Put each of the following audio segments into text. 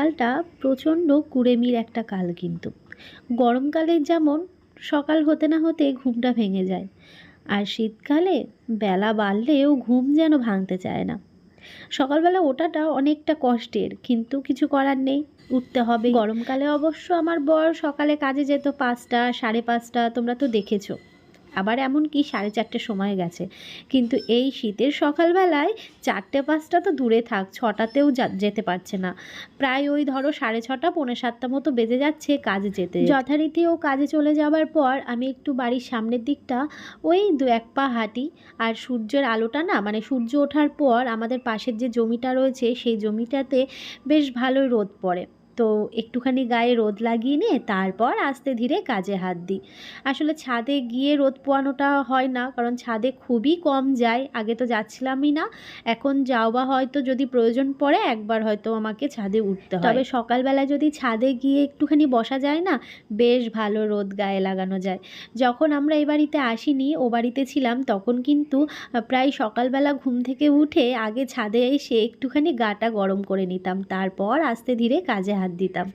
শীতকালটা প্রচণ্ড কুড়েমির একটা কাল কিন্তু। গরমকালে যেমন সকাল হতে না হতে ঘুমটা ভেঙে যায়, আর শীতকালে বেলা বাড়লেও ঘুম যেন ভাঙতে চায় না। সকালবেলা ওঠাটা অনেকটা কষ্টের, কিন্তু কিছু করার নেই। উঠতে হবে। গরমকালে অবশ্য আমার বর সকালে কাজে যেত পাঁচটা, সাড়ে পাঁচটা, তোমরা তো দেখেছ। আবার এমন কি সাড়ে চারটের সময় গেছে। কিন্তু এই শীতের সকালবেলায় চারটে পাঁচটা তো দূরে থাক, ছটাতেও যেতে পারছে না। প্রায় ওই ধরো সাড়ে ছটা, পৌনে সাতটা মতো বেজে যাচ্ছে কাজে যেতে। যথারীতি ও কাজে চলে যাওয়ার পর আমি একটু বাড়ির সামনের দিকটা, ওই দু এক পা হাঁটি। আর সূর্যের আলোটা না মানে সূর্য ওঠার পর আমাদের পাশের যে জমিটা রয়েছে, সেই জমিটাতে বেশ ভালোই রোদ পড়ে। তো একটুখানি গায়ে রোদ লাগিয়ে নিয়ে তারপর আস্তে ধীরে কাজে হাত দিই। আসলে ছাদে গিয়ে রোদ পোয়ানোটা হয় না কারণ ছাদে খুবই কম যায়। আগে তো যাচ্ছিলামই না এখন যাও বা হয়তো যদি প্রয়োজন পড়ে একবার হয়তো আমাকে ছাদে উঠতে হয়। তবে সকালবেলা যদি ছাদে গিয়ে একটুখানি বসা যায় না বেশ ভালো রোদ গায়ে লাগানো যায়। যখন আমরা এই বাড়িতে আসিনি ও বাড়িতে ছিলাম তখন কিন্তু প্রায় সকালবেলা ঘুম থেকে উঠে আগে ছাদে এসে একটুখানি গাটা গরম করে নিতাম। তারপর আস্তে ধীরে কাজে হাত দিতাম।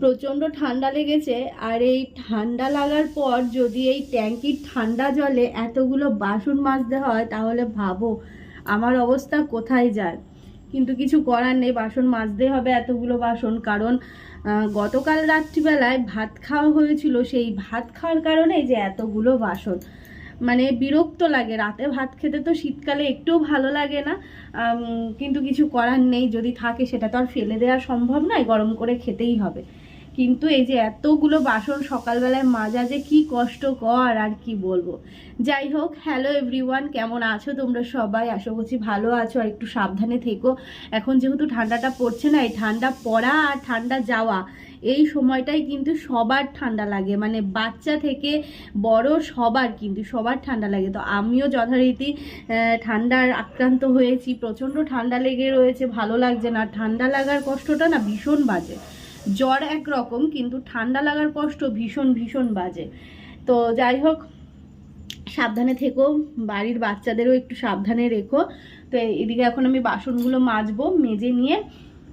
প্রচণ্ড ঠান্ডা লেগেছে, আর এই ঠান্ডা লাগার পর যদি এই ট্যাঙ্কির ঠান্ডা জলে এতগুলো বাসন মাজতে হয়, তাহলে ভাবো আমার অবস্থা কোথায় যায়। কিন্তু কিছু করার নেই, বাসন মাজতে হবে এতগুলো বাসন। কারণ গতকাল রাত্রিবেলায় ভাত খাওয়া হয়েছিল, সেই ভাত খাওয়ার কারণে যে এতগুলো বাসন। মানে বিরক্ত লাগে। রাতে ভাত খেতে তো শীতকালে একটুও ভালো লাগে না। কিন্তু কিছু করার নেই, যদি থাকে সেটা তো আর ফেলে দেওয়া সম্ভব নয়, গরম করে খেতেই হবে। কিন্তু এই যে এতগুলো বাসন সকালবেলায় মাজা যে কি কষ্টকর, আর কি বলব। যাই হোক হ্যালো এভরিওয়ান কেমন আছো তোমরা সবাই? আশা করছি ভালো আছো, আর একটু সাবধানে থেকো। এখন যেহেতু ঠান্ডাটা পড়ছে না, এই ঠান্ডা পড়া আর ঠান্ডা যাওয়া এই সময়টাই কিন্তু সবার ঠান্ডা লাগে। মানে বাচ্চা থেকে বড় সবার কিন্তু সবার ঠান্ডা লাগে। তো আমিও যথারীতি ঠান্ডার আক্রান্ত হয়েছি, প্রচণ্ড ঠান্ডা লেগে রয়েছে, ভালো লাগছে না। ঠান্ডা লাগার কষ্টটা না ভীষণ বাজে। জ্বর একরকম, কিন্তু ঠান্ডা লাগার কষ্ট ভীষণ ভীষণ বাজে। তো যাই হোক, সাবধানে থেকো, বাড়ির বাচ্চাদেরও একটু সাবধানে রেখো। তো এদিকে এখন আমি বাসনগুলো মাজবো, মেজে নিয়ে,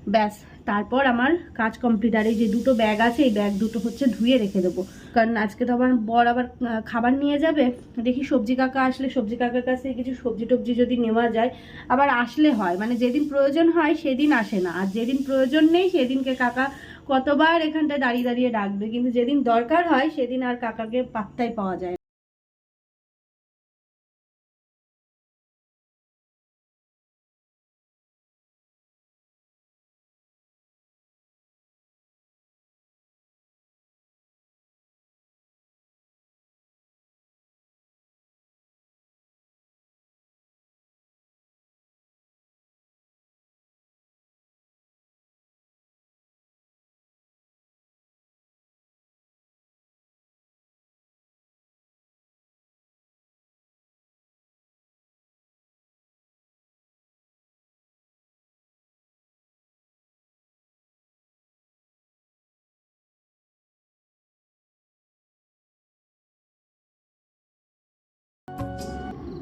ব্যাস। তারপর আমার কাজ কমপ্লিট আর এই যে দুটো ব্যাগ আছে, এই ব্যাগ দুটো হচ্ছে ধুয়ে রেখে দেবো। কারণ আজকে তো আবার বর আবার খাবার নিয়ে যাবে, দেখি সবজি কাকা আসলে, সবজি কাকার কাছে কিছু সবজি টবজি যদি নেওয়া যায়, আবার আসলে হয়। মানে যেদিন প্রয়োজন হয়, সেদিন আসে না। আর যেদিন প্রয়োজন নেই, সেদিনকে কাকা কতবার এখানটায় দাঁড়িয়ে দাঁড়িয়ে ডাকবে। কিন্তু যেদিন দরকার হয়, সেদিন আর কাকাকে পাত্তাই পাওয়া যায়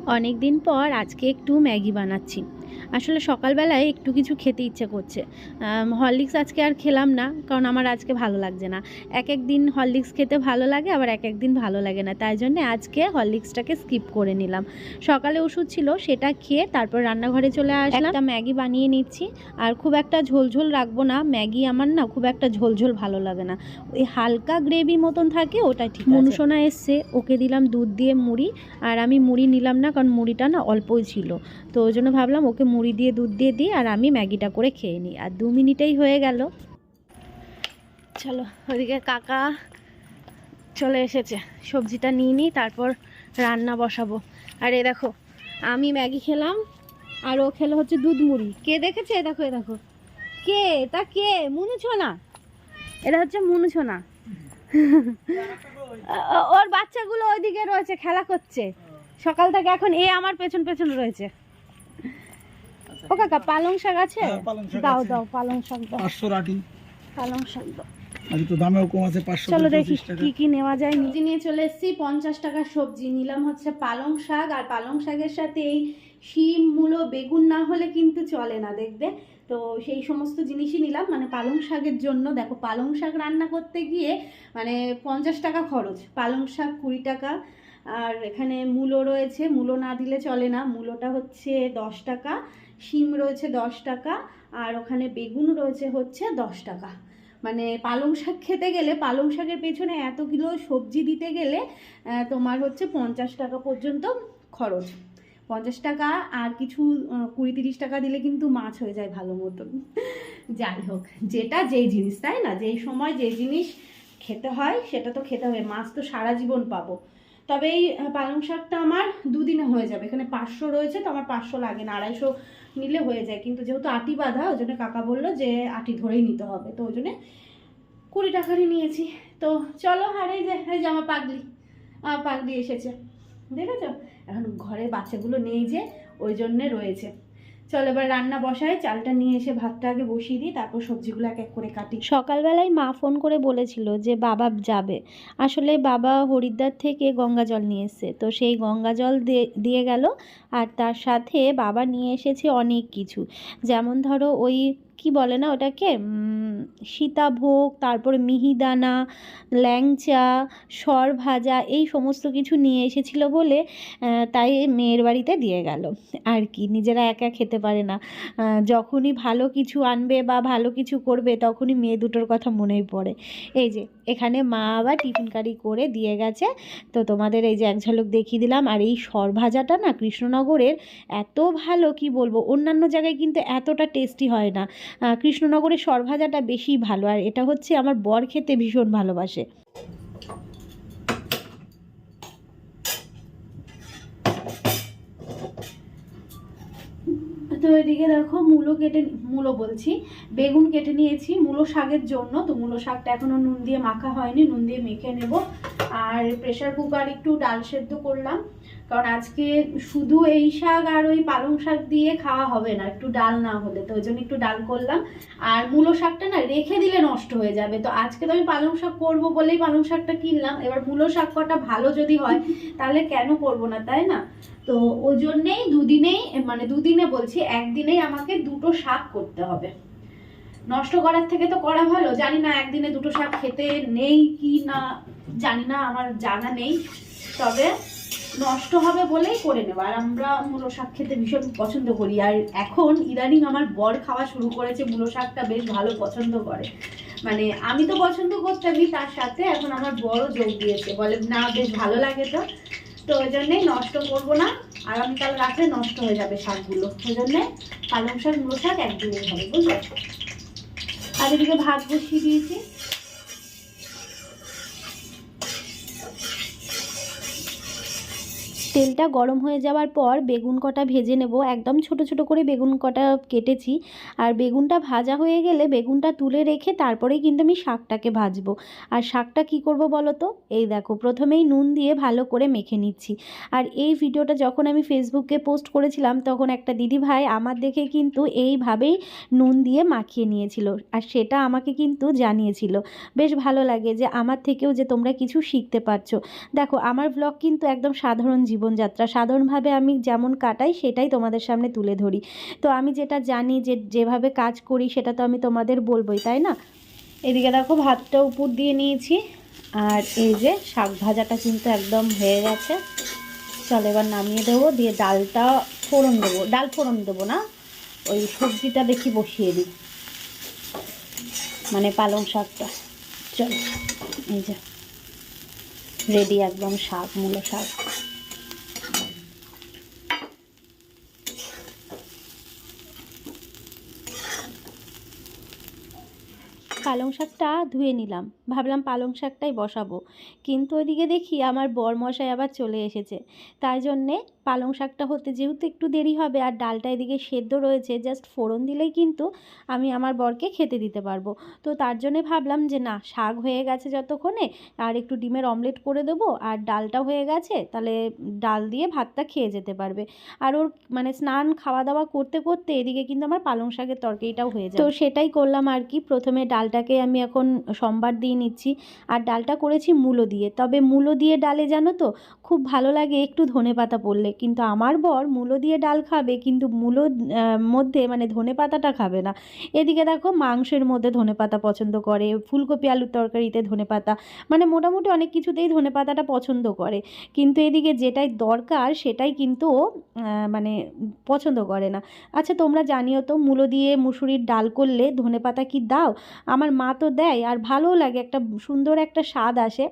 অনেক দিন পর আজকে একটু ম্যাগি বানাচ্ছি। আসলে সকালবেলায় একটু কিছু খেতে ইচ্ছে করছে। হরলিক্স আজকে আর খেলাম না, কারণ আমার আজকে ভালো লাগছে না। এক এক দিন হরলিক্স খেতে ভালো লাগে, আবার এক এক দিন ভালো লাগে না। তাই জন্য আজকে হরলিক্সটাকে স্কিপ করে নিলাম। সকালে ওষুধ ছিল, সেটা খেয়ে তারপর রান্নাঘরে চলে আসলাম। একটা ম্যাগি বানিয়ে নিচ্ছি, আর খুব একটা ঝোলঝোল রাখব না। ম্যাগি আমার না খুব একটা ঝোলঝোল ভালো লাগে না। ওই হালকা গ্রেভি মতন থাকে, ওটা ঠিক মনুসোনা এসছে, ওকে দিলাম দুধ দিয়ে মুড়ি, আর আমি মুড়ি নিলাম না, কারণ মুড়িটা না অল্পই ছিল। তো ওই জন্য ভাবলাম ওকে মুড়ি দিয়ে, দুধ দিয়ে দিই আর আমি ম্যাগিটা করে খেয়ে নিই। আর দু মিনিটেই হয়ে গেল। চলো, ওদিকে কাকা চলে এসেছে। সবজিটা নিয়ে নিই, তারপর রান্না বসাবো। আর এ দেখো, আমি ম্যাগি খেলাম আর ও খেলো হচ্ছে দুধ মুড়ি। কে দেখেছে? এ দেখো এ দেখো। কে? তা কে? মুনুছো না এটা হচ্ছে মুনুছো না ওর বাচ্চাগুলো ওইদিকে রয়েছে, খেলা করছে। সকাল থেকে এখন এ আমার পেছন পেছন রয়েছে। ও কাকা পালং শাক আছে? হ্যাঁ, দাও দাও পালং শাক দাও। পাঁচশো রাটি পালং শাক দাও। তো দামেও কম আছে পাঁচশো চলো দেখি কি কি নেওয়া যায়। সবজি নিয়ে চলে এসেছি পঞ্চাশ টাকার সবজি। নিলাম হচ্ছে পালং শাক আর পালং শাকের সাথে এই শিম মূলো বেগুন না হলে কিন্তু চলে না দেখবে? তো সেই সমস্ত জিনিসই নিলাম। মানে পালং শাকের জন্য দেখো পালং শাক রান্না করতে গিয়ে মানে পঞ্চাশ টাকা খরচ। পালং শাক কুড়ি টাকা আর এখানে মূলো রয়েছে। মূলো না দিলে চলে না। মূলোটা হচ্ছে দশ টাকা। শিম রয়েছে দশ টাকা আর ওখানে বেগুন রয়েছে হচ্ছে দশ টাকা। মানে পালং শাক খেতে গেলে, পালং শাকের পেছনে এত কিলো সবজি দিতে গেলে তোমার হচ্ছে পঞ্চাশ টাকা পর্যন্ত খরচ। পঞ্চাশ টাকা আর কিছু কুড়ি তিরিশ টাকা দিলে কিন্তু মাছ হয়ে যায় ভালো মতন। যাই হোক, যেটা যেই জিনিস, তাই না? যেই সময় যে জিনিস খেতে হয়, সেটা তো খেতে হবে। মাছ তো সারা জীবন পাবো। তবে এই পালং শাকটা আমার দুদিনে হয়ে যাবে। এখানে পাঁচশো রয়েছে, তো আমার পাঁচশো লাগে না। আড়াইশো নিলে হয়ে যায়। কিন্তু যেহেতু আটি বাঁধা, ওই জন্য কাকা বলল যে আটি ধরেই নিতে হবে। তো ওই জন্যে কুড়ি টাকারই নিয়েছি। তো চলো, আর এই যে এই যে আমার পাগলি। আমার পাগলি এসেছে। দেখেছ? এখন ঘরে বাচ্চাগুলো নেই যে, ওই জন্যে রয়েছে। চলো এবার রান্না বসাই, চালটা নিয়ে এসে ভাতটা আগে বসিয়ে দিই, তারপর সবজিগুলো এক এক করে কাটি। সকালবেলায় মা ফোন করে বলেছিল যে বাবা যাবে। আসলে বাবা হরিদ্বার থেকে গঙ্গা জল নিয়ে এসছে। তো সেই গঙ্গা জল দিয়ে- গেল আর তার সাথে বাবা নিয়ে এসেছে অনেক কিছু। যেমন ধরো ওই কি বলে না ওটাকে? সীতাভোগ, তারপরে মিহিদানা, ল্যাংচা সর ভাজা এই সমস্ত কিছু নিয়ে এসেছিল বলে তাই মেয়ের বাড়িতে দিয়ে গেল। আর কি, নিজেরা একা খেতে পারে না। যখনই ভালো কিছু আনবে বা ভালো কিছু করবে তখনই মেয়ে দুটোর কথা মনেই পড়ে। এই যে এখানে মা আবার টিফিন কারি করে দিয়ে গেছে। তো তোমাদের এই যে এক ঝলক দেখিয়ে দিলাম, আর এই সরভাজাটা না কৃষ্ণনগরের এত ভালো, কি বলব? অন্যান্য জায়গায় কিন্তু এতটা টেস্টি হয় না। কৃষ্ণনগরের সরভাজাটা বেশি ভালো, আর এটা হচ্ছে আমার বর খেতে ভীষণ ভালোবাসে। তো এদিকে দেখো মূলো কেটে, মূলো বলছি, বেগুন কেটে নিয়েছি, মূলো শাকের জন্য। তো মূলো শাকটা এখনও নুন দিয়ে মাখা হয়নি, নুন দিয়ে মেখে নেব। আর প্রেশার কুকার একটু ডাল সেদ্ধ করলাম। কারণ আজকে শুধু এই শাক আর ওই পালং শাক দিয়ে খাওয়া হবে না, একটু ডাল না হলে। তো ওই জন্য একটু ডাল করলাম। আর মূলো শাকটা না রেখে দিলে নষ্ট হয়ে যাবে। তো আজকে তো আমি পালং শাক করব বলেই পালং শাকটা কিনলাম। এবার মূলো শাক কটা ভালো যদি হয়, তাহলে কেন করব না, তাই না? তো ওই জন্যেই দুদিনেই মানে দুদিনে বলছি, একদিনেই আমাকে দুটো শাক করতে হবে। নষ্ট করার থেকে তো করা ভালো। জানি না একদিনে দুটো শাক খেতে নেই কি না। জানি না, আমার জানা নেই। তবে নষ্ট হবে বলেই করে নেব। আর আমরা মূলো শাক খেতে ভীষণ পছন্দ করি। আর এখন ইদানিং আমার বর খাওয়া শুরু করেছে, মূলো শাকটা বেশ ভালো পছন্দ করে। মানে আমি তো পছন্দ করতামই তার সাথে, এখন আমার বড় যোগ দিয়েছে। বলে, না, বেশ ভালো লাগে তো। তো ওই জন্যেই নষ্ট করব না। আগামীকাল রাত্রে নষ্ট হয়ে যাবে শাকগুলো। ওই জন্যে পালং শাক, মূলো শাক একদিনেই হবে, বুঝলে? আর এদিকে ভাত বসিয়ে দিয়েছি। তেলটা গরম হয়ে যাওয়ার পর বেগুন কটা ভেজে নেব। একদম ছোট ছোট করে বেগুন কটা কেটেছি। আর বেগুনটা ভাজা হয়ে গেলে বেগুনটা তুলে রেখে তারপরেই কিন্তু আমি শাকটাকে ভাজবো। আর শাকটা কি করব বলো তো? এই দেখো, প্রথমেই নুন দিয়ে ভালো করে মেখে নিচ্ছি। আর এই ভিডিওটা যখন আমি ফেসবুকে পোস্ট করেছিলাম, তখন একটা দিদি ভাই আমার দেখে কিন্তু এইভাবেই নুন দিয়ে মাখিয়ে নিয়েছিল। আর সেটা আমাকে কিন্তু জানিয়েছিল। বেশ ভালো লাগে যে, আমার থেকেও যে তোমরা কিছু শিখতে পারছ। দেখো, আমার ব্লগ কিন্তু একদম সাধারণ জীবনযাত্রা সাধারণভাবে আমি যেমন কাটাই সেটাই তোমাদের সামনে তুলে ধরি। তো আমি যেটা জানি যে যেভাবে কাজ করি সেটা তো আমি তোমাদের বলবোই, তাই না? এদিকে দেখো ভাতটা উপর দিয়ে নিয়েছি আর এই যে শাক ভাজাটা কিন্তু একদম হয়ে গেছে। চল এবার নামিয়ে দেবো, দিয়ে ডালটা ফোড়ন দেবো। ডাল ফোড়ন দেবো না, ওই সবজিটা দেখি বসিয়ে দিই। মানে পালং শাকটা। চল, এই যে। রেডি একদম শাক, মূলো শাক। পালং শাকটা ধুয়ে নিলাম। ভাবলাম পালং শাকটাই বসাবো। কিন্তু ওইদিকে দেখি আমার বরমশাই আবার চলে এসেছে। তাই জন্যে পালং শাকটা হতে যেহেতু একটু দেরি হবে আর ডালটা এদিকে সেদ্ধ রয়েছে জাস্ট ফোড়ন দিলেই কিন্তু আমি আমার বরকে খেতে দিতে পারব। তো তার জন্যে ভাবলাম যে না, শাক হয়ে গেছে যতক্ষণে আর একটু ডিমের অমলেট করে দেবো আর ডালটা হয়ে গেছে, তাহলে ডাল দিয়ে ভাতটা খেয়ে যেতে পারবে। আর ওর মানে স্নান খাওয়া দাওয়া করতে করতে এদিকে কিন্তু আমার পালং শাকের তরকারিটাও হয়ে যায় তো সেটাই করলাম আর কি, প্রথমে ডালটাকে আমি এখন সোমবার দিয়ে নিচ্ছি। আর ডালটা করেছি মূলো দিয়ে। তবে মূলো দিয়ে ডালে জানো তো, খুব ভালো লাগে একটু ধনে পাতা পড়লে। কিন্তু আমার বর মূলো দিয়ে ডাল খাবে, কিন্তু মূলো মধ্যে মানে ধনে পাতাটা খাবে না। এদিকে দেখো মাংসের মধ্যে ধনে পাতা পছন্দ করে, ফুলকপি আলুর তরকারিতে ধনে পাতা। মানে মোটামুটি অনেক কিছুতেই ধনে পাতাটা পছন্দ করে। কিন্তু এদিকে যেটাই দরকার সেটাই কিন্তু মানে পছন্দ করে না। আচ্ছা তোমরা জানিও তো, মূলো দিয়ে মুসুরির ডাল করলে ধনে পাতা কি দাও? আমার মা তো দেয় আর ভালোও লাগে, একটা সুন্দর একটা স্বাদ আসে।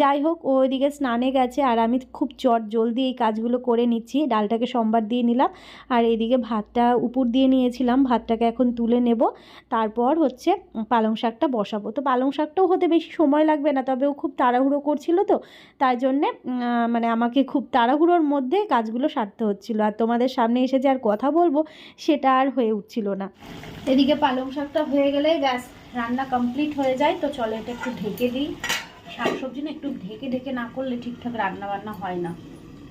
যাই হোক, ও ওইদিকে স্নানে গেছে আর আমি খুব চট জলদি এই কাজগুলো করে নিচ্ছি। ডালটাকে সোমবার দিয়ে নিলাম আর এদিকে ভাতটা উপর দিয়ে নিয়েছিলাম, ভাতটাকে এখন তুলে নেব। তারপর হচ্ছে পালং শাকটা বসাবো। তো পালং শাকটাও হতে বেশি সময় লাগবে না, তবে ও খুব তাড়াহুড়ো করছিল তো, তাই জন্যে মানে আমাকে খুব তাড়াহুড়োর মধ্যে কাজগুলো সারতে হচ্ছিল। আর তোমাদের সামনে এসে যে আর কথা বলব, সেটা আর হয়ে উঠছিল না। এদিকে পালং শাকটা হয়ে গেলেই ব্যাস। রান্না কমপ্লিট হয়ে যায়, তো চলো এটা একটু ঢেকে দিই। শাকসবজি না একটু ঢেকে ঢেকে না করলে ঠিকঠাক রান্না বান্না হয় না।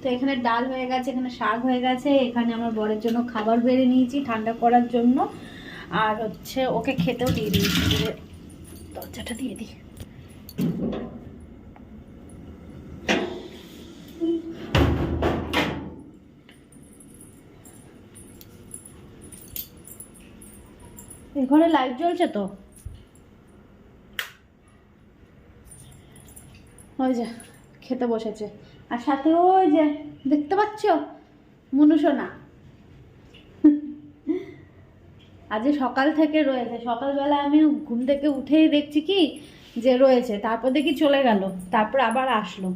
তো এখানে ডাল হয়ে গেছে, এখানে শাক হয়ে গেছে, এখানে আমার বরের জন্য খাবার বেড়ে নিয়েছি ঠান্ডা করার জন্য। আর হচ্ছে ওকে খেতেও দিয়ে দিয়েছি দিয়ে দরজাটা দিয়ে দিই। ঘরে লাইট জ্বলছে তো? ওই যে খেতে বসেছে। আর সাথে ওই যে দেখতে পাচ্ছ? মনুষোনা আজ সকাল থেকে রয়েছে, সকালবেলা আমি ঘুম থেকে উঠেই দেখছি কি যে রয়েছে, তারপর দেখি চলে গেল, তারপর আবার আসলো।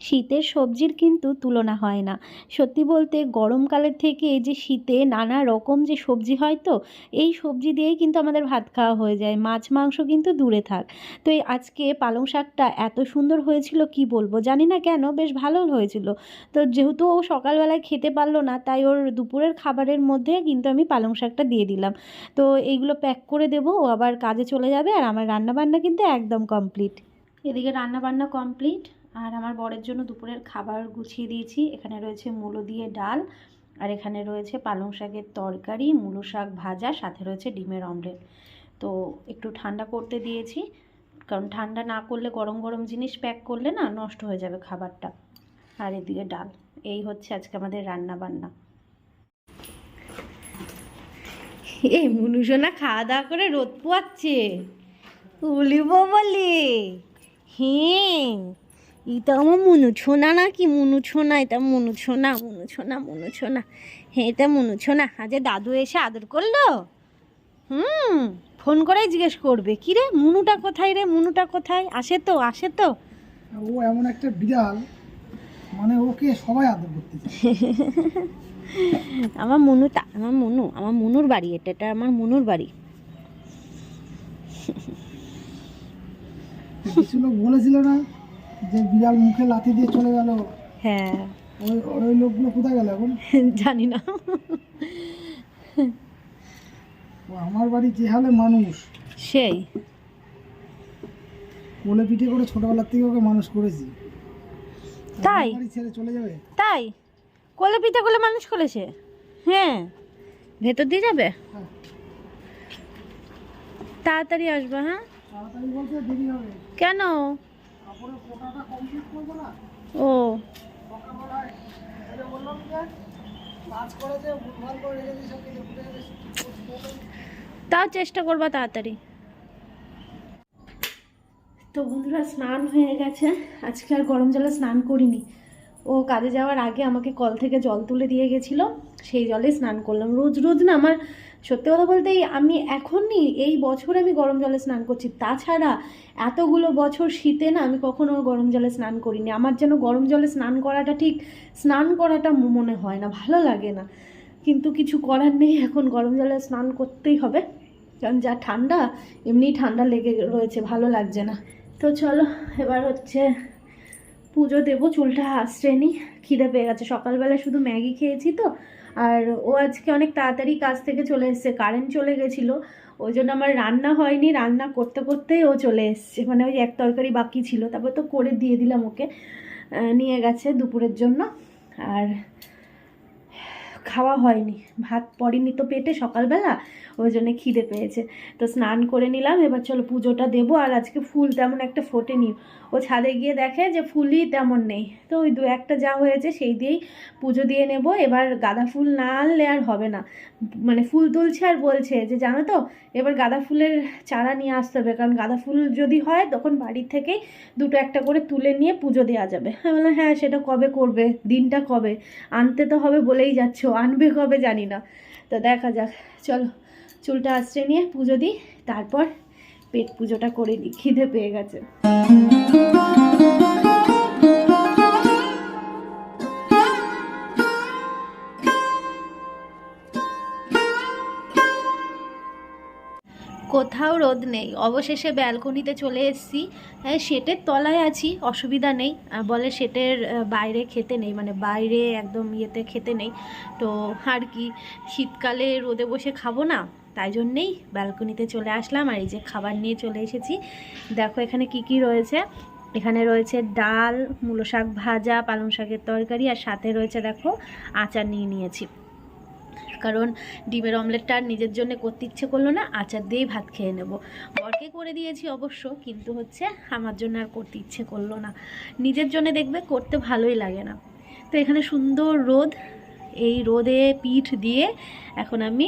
শীতের সবজির কিন্তু তুলনা হয় না। সত্যি বলতে গরমকালের থেকে এই যে শীতে নানা রকম যে সবজি হয় তো, এই সবজি দিয়েই কিন্তু আমাদের ভাত খাওয়া হয়ে যায়, মাছ, মাংস কিন্তু দূরে থাক। তো এই আজকে পালং শাকটা এত সুন্দর হয়েছিল কি বলব? জানি না কেন, বেশ ভালো হয়েছিল। তো যেহেতু ও সকালবেলায় খেতে পারল না, তাই ওর দুপুরের খাবারের মধ্যে কিন্তু আমি পালং শাকটা দিয়ে দিলাম। তো এইগুলো প্যাক করে দেবো, ও আবার কাজে চলে যাবে আর আমার রান্নাবান্না কিন্তু একদম কমপ্লিট। এদিকে রান্নাবান্না কমপ্লিট। আর আমার বরের জন্য দুপুরের খাবার গুছিয়ে দিয়েছি। এখানে রয়েছে মূলো দিয়ে ডাল, আর এখানে রয়েছে পালং শাকের তরকারি, মূলো শাক ভাজা, সাথে রয়েছে ডিমের অমলেট। তো একটু ঠান্ডা করতে দিয়েছি, কারণ ঠান্ডা না করলে গরম গরম জিনিস প্যাক করলে না নষ্ট হয়ে যাবে খাবারটা। আর এদিকে ডাল, এই হচ্ছে আজকে আমাদের রান্না বান্না। এই মনুষনা খাওয়া দাওয়া করে রোদ পোয়াচ্ছে। বলিব বলে হ্যাঁ এটা আমার মনু ছোনা না কি মনু ছোনা এটা মনু ছোনা মনু ছোনা মনু ছোনা হ্যাঁ এটা মনু ছোনা আজ দাদু এসে আদর করল? হুম ফোন করেই জিজ্ঞেস করবে। কি রে মুনুটা কোথায় রে মুনুটা কোথায়? আসে তো আসে তো। ও এমন একটা বিড়াল মানে ওকে সবাই আদর করতে আমার মনু তা আমার মনু আমার মনুর বাড়ি এটা এটা আমার মনুর বাড়ি। কিছু লোক বলেছিল না? যে বিড়াল মুখে লাথি দিয়ে চলে গেল। হ্যাঁ। ওই ওই লোকগুলো কোথায় গেল এখন? জানি না। আমার বাড়ি যে হালে মানুষ। সেই। কোলে পিঠে করে ছোটবেলার থেকে ওকে মানুষ করেছি। তাই? ছেড়ে চলে যাবে? তাই? কোলে পিঠে কোলে মানুষ করেছে? হ্যাঁ। ভেতর দিয়ে যাবে? হ্যাঁ। তাড়াতাড়ি আসবে হ্যাঁ? কেন? ও। সকালবেলায় ওদের বললাম যে কাজ করে যে ভুলভাল করে রেখে দিয়েছে কেটে ফুটে গেছে তাও চেষ্টা করব তাড়াতাড়ি। তো বন্ধুরা স্নান হয়ে গেছে। আজকে আর গরম জলে স্নান করিনি। ও কাজে যাওয়ার আগে আমাকে কল থেকে জল তুলে দিয়ে গেছিল, সেই জলে স্নান করলাম। রোজ রোজ না আমার, সত্যি কথা বলতে আমি এখনই এই বছর আমি গরম জলে স্নান করছি। তাছাড়া এতগুলো বছর শীতে না আমি কখনো গরম জলে স্নান করিনি। আমার যেন গরম জলে স্নান করাটা ঠিক, স্নান করাটা মনে হয় না, ভালো লাগে না। কিন্তু কিছু করার নেই, এখন গরম জলে স্নান করতেই হবে। কারণ যা ঠান্ডা এমনি ঠান্ডা লেগে রয়েছে, ভালো লাগছে না। তো চলো, এবার হচ্ছে পুজো দেবো, চুলটা আশ্রয় নি, খিদে পেয়ে গেছে। সকালবেলা শুধু ম্যাগি খেয়েছি তো, আর ও আজকে অনেক তাড়াতাড়ি কাজ থেকে চলে এসছে কারেন্ট চলে গেছিল, ওই জন্য আমার রান্না হয়নি, রান্না করতে করতেই ও চলে এসছে। মানে ওই এক তরকারি বাকি ছিল, তারপর তো করে দিয়ে দিলাম ওকে নিয়ে গেছে দুপুরের জন্য। আর খাওয়া হয়নি, ভাত পড়েনি তো পেটে সকালবেলা, ওই জন্যে খিদে পেয়েছে। তো স্নান করে নিলাম, এবার চলো পুজোটা দেবো, আর আজকে ফুল তেমন একটা ফোটে ফোটেনি। ও ছাদে গিয়ে দেখে যে ফুলই তেমন নেই, তো ওই দু একটা যা হয়েছে সেই দিয়েই পুজো দিয়ে নেব। এবার গাঁদা ফুল না আনলে আর হবে না। মানে ফুল তুলছে আর বলছে যে, জানো তো, এবার গাঁদা ফুলের চারা নিয়ে আসতে হবে, কারণ গাঁদা ফুল যদি হয় তখন বাড়ির থেকেই দুটো একটা করে তুলে নিয়ে পুজো দেওয়া যাবে। আমি বললাম হ্যাঁ সেটা কবে করবে? দিনটা কবে? আনতে তো হবে বলেই যাচ্ছ। আনবে কবে জানি না। তো দেখা যাক। চলো, চুলটা আশ্রয় নিয়ে পুজো দিই, তারপর পেট পুজোটা করে দিই খিদে পেয়ে গেছে। কোথাও রোদ নেই। অবশেষে ব্যালকনিতে চলে এসেছি। হ্যাঁ শেটের তলায় আছি, অসুবিধা নেই। বলে শেটের বাইরে খেতে নেই মানে বাইরে একদম ইয়েতে খেতে নেই। তো আর কি, শীতকালে রোদে বসে খাব না, তাই জন্যেই ব্যালকনিতে চলে আসলাম। আর এই যে খাবার নিয়ে চলে এসেছি। দেখো এখানে কি কি রয়েছে। এখানে রয়েছে ডাল, মূলো শাক ভাজা, পালং শাকের তরকারি, আর সাথে রয়েছে দেখো আচার নিয়ে নিয়েছি। কারণ ডিমের অমলেটটা আর নিজের জন্য করতে ইচ্ছে করল না, আচার দিয়েই ভাত খেয়ে নেব। বরকে করে দিয়েছি অবশ্য, কিন্তু হচ্ছে আমার জন্য আর করতে ইচ্ছে করল না। নিজের জন্য দেখবে করতে ভালোই লাগে না। তো এখানে সুন্দর রোদ, এই রোদে পিঠ দিয়ে এখন আমি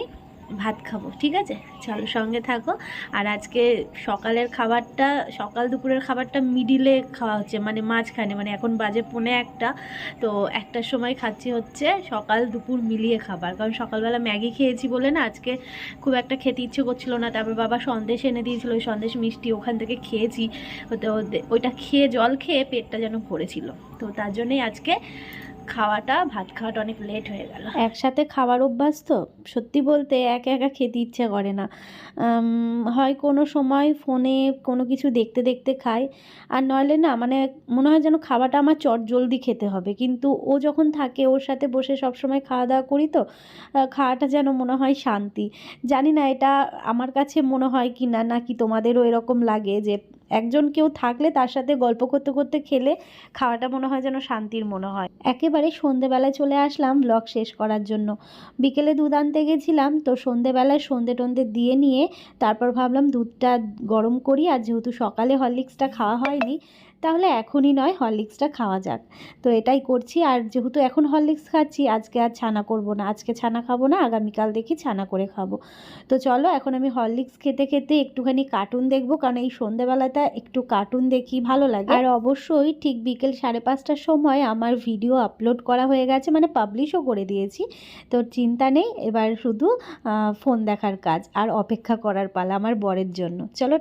ভাত খাব, ঠিক আছে? চলো সঙ্গে থাকো। আর আজকে সকালের খাবারটা, সকাল দুপুরের খাবারটা মিডিলে খাওয়া হচ্ছে মানে মাঝখানে মানে এখন বাজে পৌনে একটা। তো একটার সময় খাচ্ছি হচ্ছে সকাল দুপুর মিলিয়ে খাবার। কারণ সকালবেলা ম্যাগি খেয়েছি বলে না, আজকে খুব একটা খেতে ইচ্ছে করছিল না। তারপর বাবা সন্দেশ এনে দিয়েছিল, ওই সন্দেশ মিষ্টি ওখান থেকে খেয়েছি। ওইটা খেয়ে, জল খেয়ে পেটটা যেন ভরেছিল। তো তার জন্যই আজকে খাওয়াটা, ভাত খাওয়াটা অনেক লেট হয়ে গেল। একসাথে খাওয়ার অভ্যাস তো? সত্যি বলতে একা একা খেতে ইচ্ছে করে না। হয় কোনো সময় ফোনে কোনো কিছু দেখতে দেখতে খাই, আর নইলে না মানে মনে হয় যেন খাবারটা আমার চট জলদি খেতে হবে। কিন্তু ও যখন থাকে, ওর সাথে বসে সব সময় খাওয়া দাওয়া করি তো খাওয়াটা যেন মনে হয় শান্তি। জানি না এটা আমার কাছে মনে হয় কি না নাকি তোমাদেরও এরকম লাগে যে একজন কেউ থাকলে তার সাথে গল্প করতে করতে খেলে খাওয়াটা মনে হয় যেন শান্তির মনে হয়। একেবারে সন্ধেবেলায় চলে আসলাম ব্লগ শেষ করার জন্য। বিকেলে দুধ আনতে গেছিলাম, তো সন্ধেবেলায় সন্ধে টন্ধে দিয়ে নিয়ে তারপর ভাবলাম দুধটা গরম করি, আর যেহেতু সকালে হরলিক্সটা খাওয়া হয়নি তাহলে এখনই নয়, হরলিক্সটা খাওয়া যাক। তো এটাই করছি, আর যেহেতু এখন হরলিক্স খাচ্ছি, আজকে আর ছানা করব না। আজকে ছানা খাব না, আগামীকাল দেখি ছানা করে খাব। তো চলো, এখন আমি হরলিক্স খেতে খেতে একটুখানি কার্টুন দেখব, কারণ এই সন্ধেবেলাটা একটু কার্টুন দেখি, ভালো লাগে। আর অবশ্যই ঠিক বিকেল সাড়ে পাঁচটার সময় আমার ভিডিও আপলোড করা হয়ে গেছে মানে পাবলিশও করে দিয়েছি। তো চিন্তা নেই, এবার শুধু ফোন দেখার কাজ, আর অপেক্ষা করার পালা আমার বরের জন্য। চলো